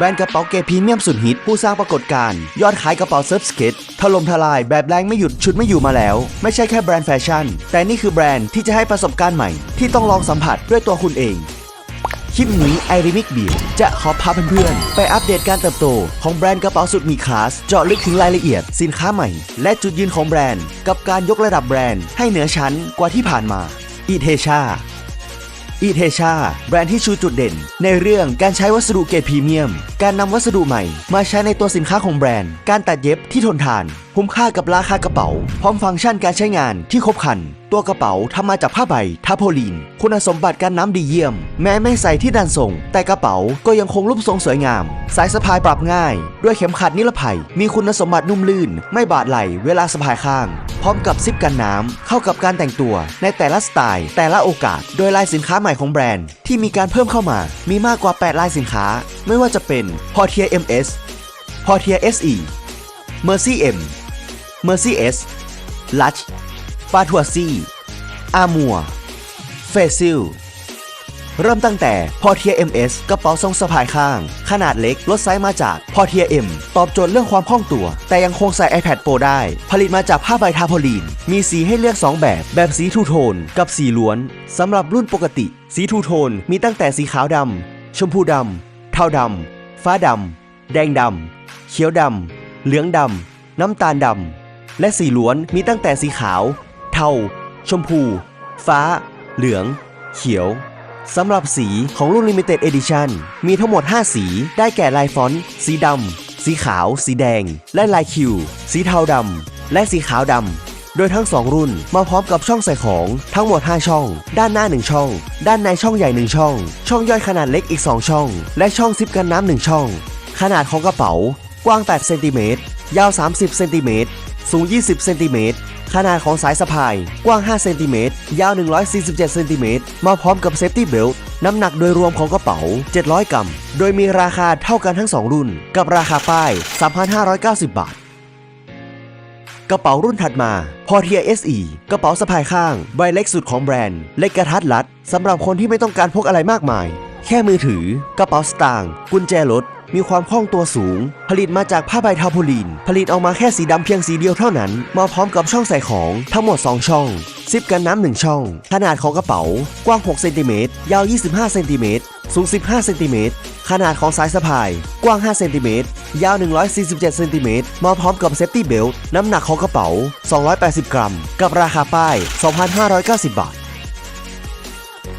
แบรนด์กระเป๋าเกพรีเมียมสุดฮิตผู้สร้างปรากฏการณ์ยอดขายกระเป๋าเซิร์ฟสเก็ตถล่มทลายแบบแรงไม่หยุดชุดไม่อยู่มาแล้ว ไม่ใช่แค่แบรนด์แฟชั่น แต่นี่คือแบรนด์ที่จะให้ประสบการณ์ใหม่ ที่ต้องลองสัมผัสด้วยตัวคุณเองคลิปนี้ไอริมิกบิวจะขอพาเพื่อนๆ ไปอัปเดตการเติบโต ของแบรนด์กระเป๋าสุดมีคลาส เจาะลึกถึงรายละเอียด สินค้าใหม่ และจุดยืนของแบรนด์ กับการยกระดับแบรนด์ให้เหนือชั้นกว่าที่ผ่านมาอีเทชาอีเทชาแบรนด์ที่ชูจุดเด่น ในเรื่องการใช้วัสดุเกรดพรีเมียม การนำวัสดุใหม่ มาใช้ในตัวสินค้าของแบรนด์ การตัดเย็บที่ทนทาน คุ้มค่ากับราคากระเป๋า พร้อมฟังก์ชันการใช้งานที่ครบครัน ตัวกระเป๋าทำมาจากผ้าใบทาโพลีน คุณสมบัติการน้ำดีเยี่ยม แม้ไม่ใส่ที่ดันส่ง แต่กระเป๋าก็ยังคงรูปทรงสวยงาม สายสะพายปรับง่าย ด้วยเข็มขัดนิรภัย มีคุณสมบัตินุ่มลื่น ไม่บาดไหลเวลาสะพายข้าง พร้อมกับซิปกันน้ำเข้ากับการแต่งตัว ในแต่ละสไตล์ แต่ละโอกาส โดยลายสินค้าใหม่ของแบรนด์ ที่มีการเพิ่มเข้ามา มีมากกว่า 8 ลายสินค้าไม่ว่าจะเป็น Portier MS Portier SE Mercy M Mercy S Lush ปาทัวซี่อามัวเฟซิลเริ่มตั้งแต่ Portier MS กระเป๋าทรงสะพายข้าง ขนาดเล็กลดไซส์มาจาก Portier M ตอบโจทย์เรื่องความคล่องตัว แต่ยังคงใส่ iPad Pro ได้ ผลิตมาจากผ้าใบทาโพลีน มีสีให้เลือก 2 แบบ แบบสีทูโทน กับสีล้วน สำหรับรุ่นปกติ สีทูโทนมีตั้งแต่สีขาวดำชมพูดำ เทาดำ ฟ้าดำ แดงดำ เขียวดำ เหลืองดำ น้ำตาลดำ และสีล้วนมีตั้งแต่สีขาว เทา ชมพู ฟ้า เหลือง เขียวสำหรับสีของรุ่น Limited Edition มีทั้งหมด 5 สีได้แก่ลายฟอนต์ สีดำ สีขาว สีแดง และลายคิว สีเทาดำ และสีขาวดำ โดยทั้ง 2 รุ่นมาพร้อมกับช่องใส่ของทั้งหมด 5 ช่อง ด้านหน้า 1 ช่อง ด้านในช่องใหญ่ 1 ช่อง ช่องย่อยขนาดเล็กอีก 2 ช่อง และช่องซิปกันน้ำ1ช่อง ขนาดของกระเป๋า กว้าง 8 เซนติเมตร ยาว 30 เซนติเมตร สูง 20 เซนติเมตร ขนาดของสายสะพาย กว้าง 5 เซนติเมตร ยาว 147 เซนติเมตร มาพร้อมกับเซฟตี้เบลต์น้ำหนักโดยรวมของกระเป๋า 700 กรัม โดยมีราคาเท่ากันทั้ง 2 รุ่น กับราคาป้าย 3,590 บาท กระเป๋ารุ่นถัดมา p o r t i e SE กระเป๋าสะพายข้าง ใบเล็กสุดของแบรนด์ เล็กกระทัดรัดสำหรับคนที่ไม่ต้องการพกอะไรมากมาย แค่มือถือ กระเป๋าสตางค์กุญแจรถมีความคล่องตัวสูง ผลิตมาจากผ้าใบทาโพลีน ผลิตออกมาแค่สีดำเพียงสีเดียวเท่านั้น มาพร้อมกับช่องใส่ของทั้งหมด 2 ช่อง ซิปกันน้ำหนึ่งช่อง ขนาดของกระเป๋า กว้าง 6 เซนติเมตร ยาว 25 เซนติเมตร สูง 15 เซนติเมตรขนาดของสายสะพาย กว้าง 5 เซนติเมตร ยาว 147 เซนติเมตร มาพร้อมกับเซฟตี้เบลต์น้ำหนักของกระเป๋า 280 กรัม กับราคาป้าย 2,590 บาท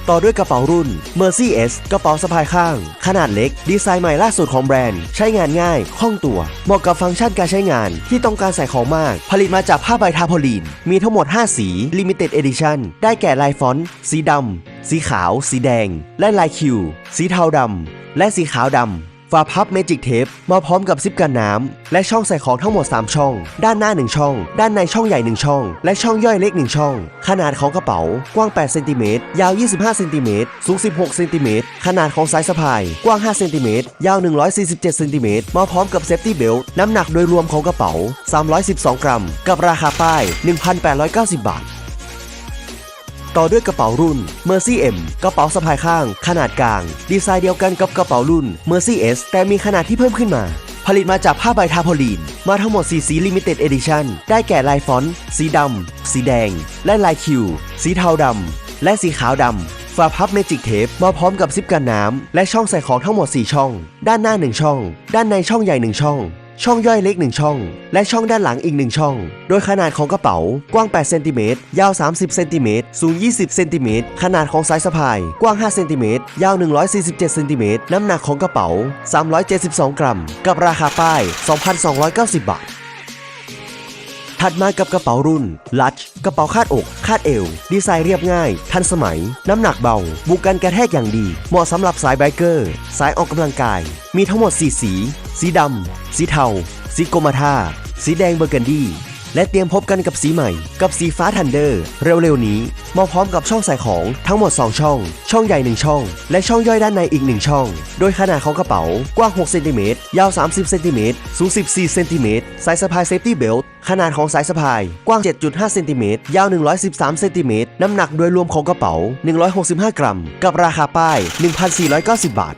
ต่อด้วยกระเป๋ารุ่น Mercy S กระเป๋าสะพายข้าง ขนาดเล็ก ดีไซน์ใหม่ล่าสุดของแบรนด์ ใช้งานง่าย คล่องตัว เหมาะกับฟังก์ชันการใช้งานที่ต้องการใส่ของมาก ผลิตมาจากผ้าใบทาโพลีน มีทั้งหมด 5 สี Limited Edition ได้แก่ลายฟอนต์สีดำสีขาว สีแดง และลายคิว สีเทาดำและสีขาวดำ ฝาพับเมจิกเทปมาพร้อมกับซิปกันน้ำ และช่องใส่ของทั้งหมด 3 ช่อง ด้านหน้า 1 ช่อง ด้านในช่องใหญ่ 1 ช่อง และช่องย่อยเล็ก 1 ช่อง ขนาดของกระเป๋า กว้าง 8 เซนติเมตร ยาว 25 เซนติเมตร สูง 16 เซนติเมตร ขนาดของสายสะพาย กว้าง 5 เซนติเมตร ยาว 147 เซนติเมตร มาพร้อมกับเซฟตี้เบลต์น้ำหนักโดยรวมของกระเป๋า 312 กรัม กับราคาป้าย 1,890 บาท ต่อด้วยกระเป๋ารุ่น Mercy M กระเป๋าสะพายข้าง ขนาดกลาง ดีไซน์เดียวกันกับกระเป๋ารุ่น Mercy S แต่มีขนาดที่เพิ่มขึ้นมา ผลิตมาจากผ้าใบทาโพลีน มาทั้งหมด 4 สี Limited Edition ได้แก่ลายฟอนต์ สีดำ สีแดง และลายคิว สีเทาดำ และสีขาวดำฝาพับเมจิกเทปมาพร้อมกับซิปกันน้ำ และช่องใส่ของทั้งหมด 4 ช่อง ด้านหน้า 1 ช่อง ด้านในช่องใหญ่ 1 ช่อง ช่องย่อยเล็ก 1 ช่อง และช่องด้านหลังอีก 1 ช่อง โดยขนาดของกระเป๋ากว้าง 8 เซนติเมตร ยาว 30 เซนติเมตร สูง 20 เซนติเมตร ขนาดของสายสะพาย กว้าง 5 เซนติเมตร ยาว 147 เซนติเมตร น้ำหนักของกระเป๋า 372 กรัม กับราคาป้าย 2,290 บาท ถัดมากับกระเป๋ารุ่น ลัช กระเป๋าคาดอก คาดเอว ดีไซน์เรียบง่าย ทันสมัย น้ำหนักเบา บุกกันกระแทกอย่างดี เหมาะสำหรับสายไบเกอร์ สายออกกำลังกาย มีทั้งหมด 4 สี สีดำ สีเทา สีกรมท่า สีแดงเบอร์กันดี้ และเตรียมพบกันกับสีใหม่ กับสีฟ้าทันเดอร์ เร็วๆนี้มาพร้อมกับช่องใส่ของทั้งหมด 2 ช่อง ช่องใหญ่ 1 ช่อง และช่องย่อยด้านในอีก 1 ช่อง โดยขนาดของกระเป๋ากว้าง 6 เซนติเมตร ยาว 30 เซนติเมตร สูง 14 เซนติเมตร สายสะพายเซฟตี้เบลต์ขนาดของสายสะพาย กว้าง 7.5 เซนติเมตร ยาว 113 เซนติเมตร น้ำหนักโดยรวมของกระเป๋า 165 กรัม กับราคาป้าย 1,490 บาท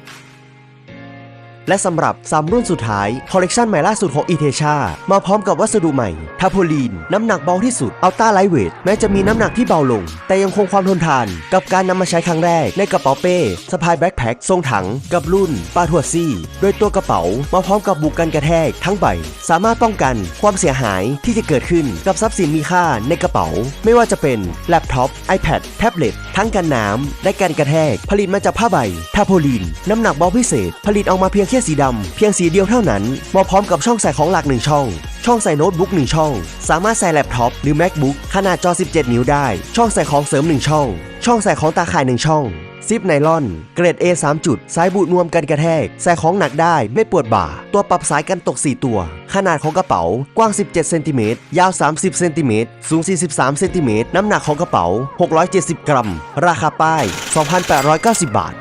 และสำหรับ3รุ่นสุดท้ายคอลเลกชันใหม่ล่าสุดของอีเทชามาพร้อมกับวัสดุใหม่ทาโพลีน น้ำหนักเบาที่สุดอัลต้าไลท์เวทแม้จะมีน้ำหนักที่เบาลง แต่ยังคงความทนทาน กับการนำมาใช้ครั้งแรกในกระเป๋าเป้สะพายแบ็คแพ็คทรงถัง กับรุ่นปาทัวซี่โดยตัวกระเป๋ามาพร้อมกับบุกกันกระแทกทั้งใบ สามารถป้องกันความเสียหายที่จะเกิดขึ้นกับทรัพย์สินมีค่าในกระเป๋า ไม่ว่าจะเป็นแล็ปท็อป iPad แท็บเล็ตทั้งกันน้ำและกันกระแทก ผลิตมาจากผ้าใบทาโพลีน น้ำหนักเบาพิเศษ ผลิตออกมาเพียงค่สีดำเพียงสีเดียวเท่านั้นมาพร้อมกับช่องใส่ของหลักหนึ่งช่อง ช่องใส่โน้ตบุ๊ก 1 ช่อง สามารถใส่แล็ปท็อปหรือ MacBook ขนาดจอ 17 นิ้วได้ ช่องใส่ของเสริม 1 ช่อง ช่องใส่ของตาข่าย 1 ช่องซิปไนลอน เกรด A 3 จุด สายบูดนวมกันกระแทก ใส่ของหนักได้ไม่ปวดบ่า ตัวปรับสายกันตก 4 ตัว ขนาดของกระเป๋า กว้าง 17 เซนติเมตร ยาว 30 เซนติเมตร สูง 43 เซนติเมตร น้ำหนักของกระเป๋า 670 กรัม ราคาป้าย 2,890 บาท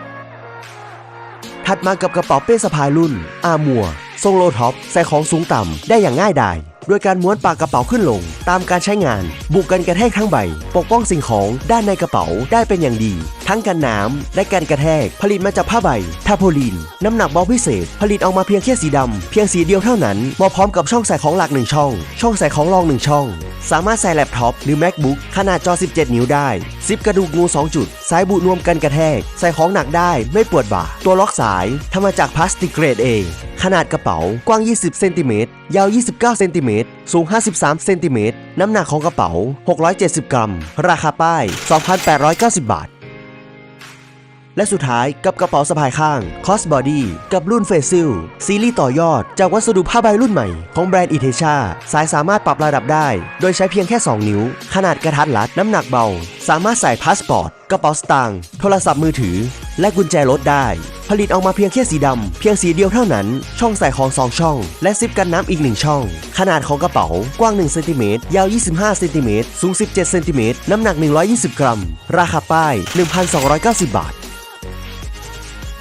ถัดมากับกระเป๋าเป้สะพายรุ่น อามัว ทรงโลท็อป ใส่ของสูงต่ำ ได้อย่างง่ายดายโดยการม้วนปากกระเป๋าขึ้นลง ตามการใช้งาน บุกกันกระแทกทั้งใบ ปกป้องสิ่งของด้านในกระเป๋าได้เป็นอย่างดี ทั้งกันน้ำและการกระแทก ผลิตมาจากผ้าใบทาโพลีน น้ำหนักเบาพิเศษ ผลิตออกมาเพียงแค่สีดำ เพียงสีเดียวเท่านั้นมาพร้อมกับช่องใส่ของหลักหนึ่งช่อง ช่องใส่ของรองหนึ่งช่อง สามารถใส่แล็ปท็อปหรือ MacBook ขนาดจอ 17 นิ้วได้ซิปกระดูกงู 2 จุด สายบูนวมกันกระแทก ใส่ของหนักได้ไม่ปวดบ่า ตัวล็อกสายทำมาจากพลาสติกเกรดเอขนาดกระเป๋ากว้าง 20 เซนติเมตร ยาว 29 เซนติเมตร สูง 53 เซนติเมตร น้ำหนักของกระเป๋า 670 กรัม ราคาป้าย 2,890 บาท และสุดท้ายกับกระเป๋าสะพายข้าง Cos Body กับรุ่น f a c i l ซีรีส์ต่อยอด จากวัสดุผ้าใบรุ่นใหม่ของแบรนด์ Itesha สายสามารถปรับระดับได้ โดยใช้เพียงแค่ 2 นิ้ว ขนาดกระทัดรัดน้ำหนักเบา สามารถใส่พาสปอร์ต กระเป๋าสตางค์โทรศัพท์มือถือ และกุญแจรถได้ ผลิตออกมาเพียงแค่สีดำเพียงสีเดียวเท่านั้น ช่องใส่ของ 2 ช่อง และซิปกันน้ำอีก 1 ช่อง ขนาดของกระเป๋ากว้าง1เซนติเมตรยาว 25เซนติเมตรสูง 17เซนติเมตรน้ำหนัก 120 กรัม ราคาป้าย 1,290 บาท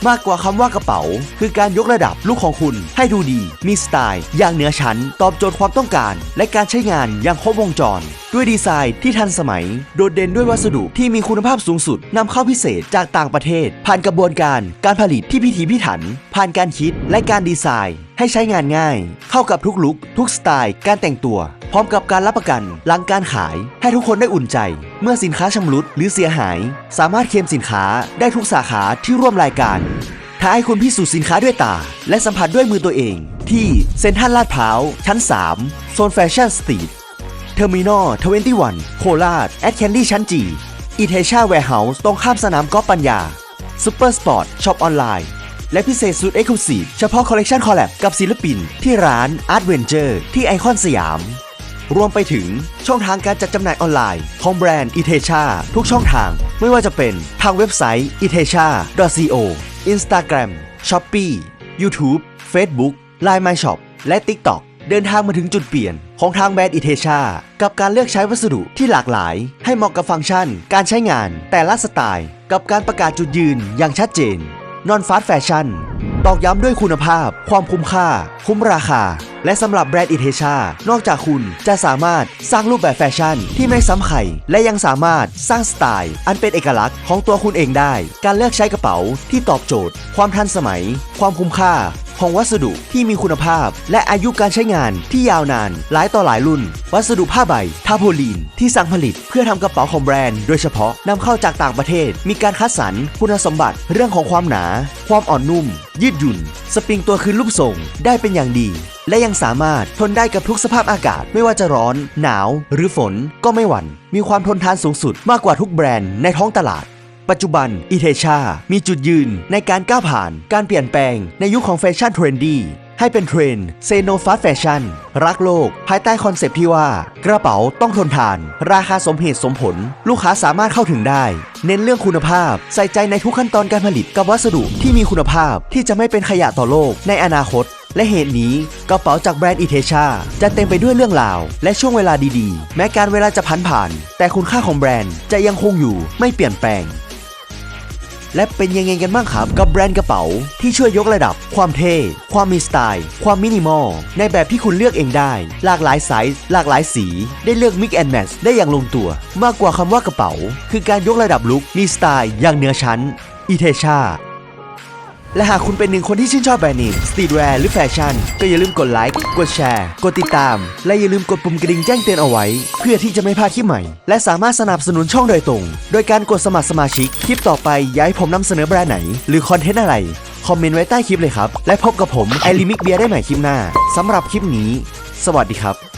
มากกว่าคำว่ากระเป๋า คือการยกระดับลูกของคุณ ให้ดูดี มีสไตล์ อย่างเหนือชั้น ตอบโจทย์ความต้องการ และการใช้งานอย่างครบวงจร ด้วยดีไซน์ที่ทันสมัย โดดเด่นด้วยวัสดุที่มีคุณภาพสูงสุดนำเข้าพิเศษจากต่างประเทศ ผ่านกระบวนการการผลิตที่พิถีพิถัน ผ่านการคิดและการดีไซน์ ให้ใช้งานง่าย เข้ากับทุกลุคทุกสไตล์ การแต่งตัว พร้อมกับการรับประกันหลังการขาย ให้ทุกคนได้อุ่นใจ เมื่อสินค้าชำรุดหรือเสียหาย สามารถเคลมสินค้าได้ทุกสาขาที่ร่วมรายการท้าให้คุณพิสูจน์สินค้าด้วยตา และสัมผัสด้วยมือตัวเอง ที่เซ็นทรัลลาดพร้าวชั้น 3 โซนแฟชั่นสตรีทเทอร์มินอล21โคราชแอดแคนดี้ชั้นจีอีเทชาแวร์เฮาส์ตรงข้ามสนามกอล์ฟปัญญาซูเปอร์สปอร์ตช็อปออนไลน์ และพิเศษสุดเอ็กซ์คลูซีฟเฉพาะคอลเลกชันคอลแลบกับศิลปิน ที่ร้าน Art Venture ที่ไอคอนสยาม รวมไปถึงช่องทางการจัดจำหน่ายออนไลน์ของแบรนด์ Itesha ทุกช่องทางไม่ว่าจะเป็นทางเว็บไซต์ itesha.co Instagram Shopee YouTube Facebook Line My Shop และ TikTok เดินทางมาถึงจุดเปลี่ยนของทางแบรนด์ Itesha กับการเลือกใช้วัสดุที่หลากหลาย ให้เหมาะกับฟังก์ชัน การใช้งาน แต่ละสไตล์ กับการประกาศจุดยืนอย่างชัดเจน Non Fast Fashion ตอกย้ำด้วยคุณภาพ ความคุ้มค่า คุ้มราคา และสำหรับแบรนด์อิเทชานอกจากคุณจะสามารถสร้างรูปแบบแฟชั่นที่ไม่ซ้ำใครและยังสามารถสร้างสไตล์ อันเป็นเอกลักษณ์ของตัวคุณเองได้ การเลือกใช้กระเป๋าที่ตอบโจทย์ ความทันสมัย ความคุ้มค่า ของวัสดุที่มีคุณภาพ และอายุการใช้งานที่ยาวนาน หลายต่อหลายรุ่น วัสดุผ้าใบทาโพลีน ที่สั่งผลิตเพื่อทำกระเป๋าของแบรนด์ โดยเฉพาะนำเข้าจากต่างประเทศ มีการคัดสรรคุณสมบัติเรื่องของความหนา ความอ่อนนุ่ม ยืดหยุ่น สปริงตัวคืนรูปทรงได้เป็นอย่างดี และยังสามารถทนได้กับทุกสภาพอากาศ ไม่ว่าจะร้อน หนาว หรือฝนก็ไม่หวัน่นมีความทนทานสูงสุดมากกว่าทุกแบรนด์ในท้องตลาด ปัจจุบันอีเทชา มีจุดยืนในการก้าวผ่านการเปลี่ยนแปลงในยุคของแฟชั่นเทรนดี้ให้เป็นเทรนด์เซโนฟาสแฟชั่นรักโลก ภายใต้คอนเซปต์ที่ว่า กระเป๋าต้องทนทาน ราคาสมเหตุสมผล ลูกค้าสามารถเข้าถึงได้ เน้นเรื่องคุณภาพ ใส่ใจในทุกขั้นตอนการผลิตกับวัสดุที่มีคุณภาพที่จะไม่เป็นขยะต่อโลกในอนาคต และเหตุนี้กระเป๋าจากแบรนด์อิเทชาจะเต็มไปด้วยเรื่องราว และช่วงเวลาดีๆ แม้การเวลาจะพันผ่าน แต่คุณค่าของแบรนด์จะยังคงอยู่ไม่เปลี่ยนแปลง และเป็นยังไงกันบ้างครับกับแบรนด์กระเป๋า ที่ช่วยยกระดับ ความเท่ ความมีสไตล์ ความมินิมอล ในแบบที่คุณเลือกเองได้ หลากหลายไซส์ หลากหลายสี ได้เลือก Mix and Match ได้อย่างลงตัว มากกว่าคำว่ากระเป๋า คือการยกระดับลุคมีสไตล์อย่างเหนือชั้น อิเทชา และหากคุณเป็นหนึ่งคนที่ชื่นชอบแบรนด์เนมสตรีทแวร์หรือแฟชั่น ก็อย่าลืมกดไลค์ กดแชร์ กดติดตาม และอย่าลืมกดปุ่มกระดิ่งแจ้งเตือนเอาไว้ เพื่อที่จะไม่พลาดคลิปใหม่ และสามารถสนับสนุนช่องโดยตรง โดยการกดสมัครสมาชิก คลิปต่อไปอยากให้ผมนำเสนอแบรนด์ไหน หรือคอนเทนต์อะไร คอมเมนต์ไว้ใต้คลิปเลยครับ และพบกับผมไอริมิกเบียร์ได้ใหม่คลิปหน้าสำหรับคลิปนี้ สวัสดีครับ